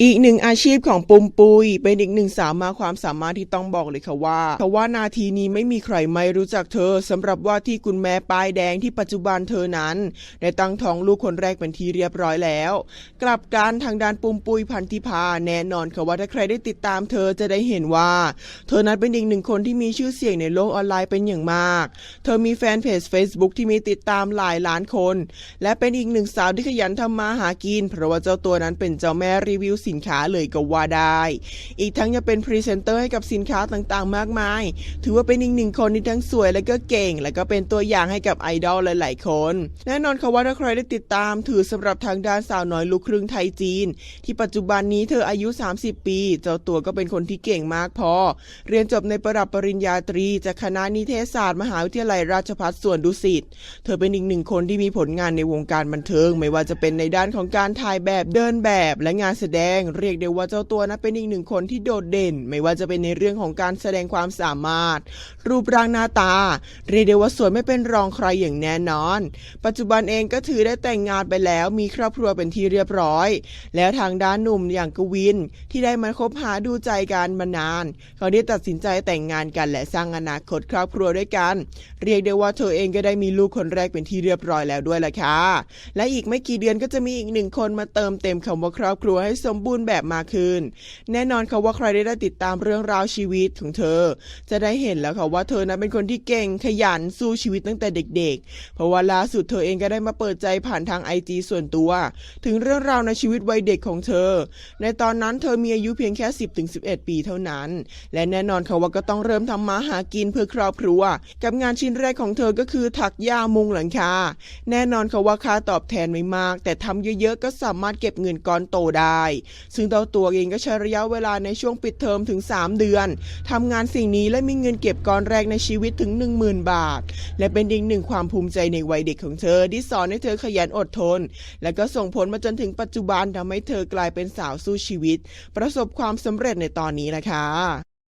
อีกหนึ่งอาชีพของปุมปุย เป็นอีกหนึ่งสาวมาความสามารถที่ต้องบอกเลยค่ะว่าเพราะว่านาทีนี้ไม่มีใครไม่รู้จักเธอสำหรับว่าที่คุณแม่ป้ายแดงที่ปัจจุบันเธอนั้น ได้ตั้งท้องลูกคนแรกเป็นที่เรียบร้อยแล้ว กลับการทางด้านปุมปุยพันธิพาแน่นอนค่ะว่าถ้าใครได้ติดตามเธอจะได้เห็นว่า เธอนั้นเป็นอีกหนึ่งคนที่มีชื่อเสียงในโลกออนไลน์เป็นอย่างมาก เธอมีแฟนเพจ Facebook ที่มีติดตามหลายล้านคน และเป็นอีกหนึ่งสาวที่ขยันทำมาหากิน เพราะว่าเจ้าตัวนั้นเป็นเจ้าแม่รีวิวสินค้าเลยก็ว่าได้ อีกทั้งยังเป็นพรีเซนเตอร์ให้กับสินค้าต่างๆ มากมาย ถือว่าเป็นอีกหนึ่งคนที่ทั้งสวยและก็เก่ง และก็เป็นตัวอย่างให้กับไอดอลหลายๆ คน แน่นอนค่ะว่าถ้าใครได้ติดตาม ถือสำหรับทางด้านสาวน้อยลูกครึ่งไทยจีน ที่ปัจจุบันนี้เธออายุ 30 ปี เจ้าตัวก็เป็นคนที่เก่งมากพอ เรียนจบในประดับปริญญาตรี จากคณะนิเทศศาสตร์มหาวิทยาลัยราชภัฏสวนดุสิตเธอเป็นอีกหนึ่งคนที่มีผลงานในวงการบันเทิง ไม่ว่าจะเป็นในด้านของการถ่ายแบบเดินแบบและงานแสดงเรียกได้ว่าเจ้าตัวนะเป็นอีกหนึ่งคนที่โดดเด่น ไม่ว่าจะเป็นในเรื่องของการแสดงความสามารถ รูปร่างหน้าตา เรียกได้ว่าสวยไม่เป็นรองใครอย่างแน่นอน ปัจจุบันเองก็ถือได้แต่งงานไปแล้วมีครอบครัวเป็นที่เรียบร้อย แล้วทางด้านหนุ่มอย่างกวิน ที่ได้มาคบหาดูใจกันมานาน เขาได้ตัดสินใจแต่งงานกันและสร้างอนาคตครอบครัวด้วยกัน เรียกได้ว่าเธอเองก็ได้มีลูกคนแรกเป็นที่เรียบร้อยแล้วด้วยล่ะค่ะและอีกไม่กี่เดือนก็จะมีอีกหนึ่งคนมาเติมเต็มคำว่าครอบครัวให้สมบูรณ์แบบมากขึ้น แน่นอนค่ะว่าใครได้ได้ติดตามเรื่องราวชีวิตของเธอ จะได้เห็นแล้วค่ะว่าเธอนั้นเป็นคนที่เก่งขยันสู้ชีวิตตั้งแต่เด็ก ๆ เพราะว่าล่าสุดเธอเองก็ได้มาเปิดใจผ่านทางไอจีส่วนตัว ถึงเรื่องราวในชีวิตวัยเด็กของเธอ ในตอนนั้นเธอมีอายุเพียงแค่ 10-11 ปีเท่านั้น และแน่นอนค่ะว่าก็ต้องเริ่มทำมาหากินเพื่อครอบครัว กับงานชิ้นแรกของเธอก็คือถักย่ามุงหลังคาแน่นอนค่ะว่าค่าตอบแทนไม่มาก แต่ทำเยอะๆก็สามารถเก็บเงินก้อนโตได้ซึ่งเจ้าตัวเองก็ใช้ระยะเวลาในช่วงปิดเทอมถึง 3 เดือนทำงานสิ่งนี้และมีเงินเก็บก้อนแรกในชีวิตถึง 10,000 บาท และเป็นอีกหนึ่งความภูมิใจในวัยเด็กของเธอที่สอนให้เธอขยันอดทน และก็ส่งผลมาจนถึงปัจจุบันทำให้เธอกลายเป็นสาวสู้ชีวิต ประสบความสำเร็จในตอนนี้นะคะ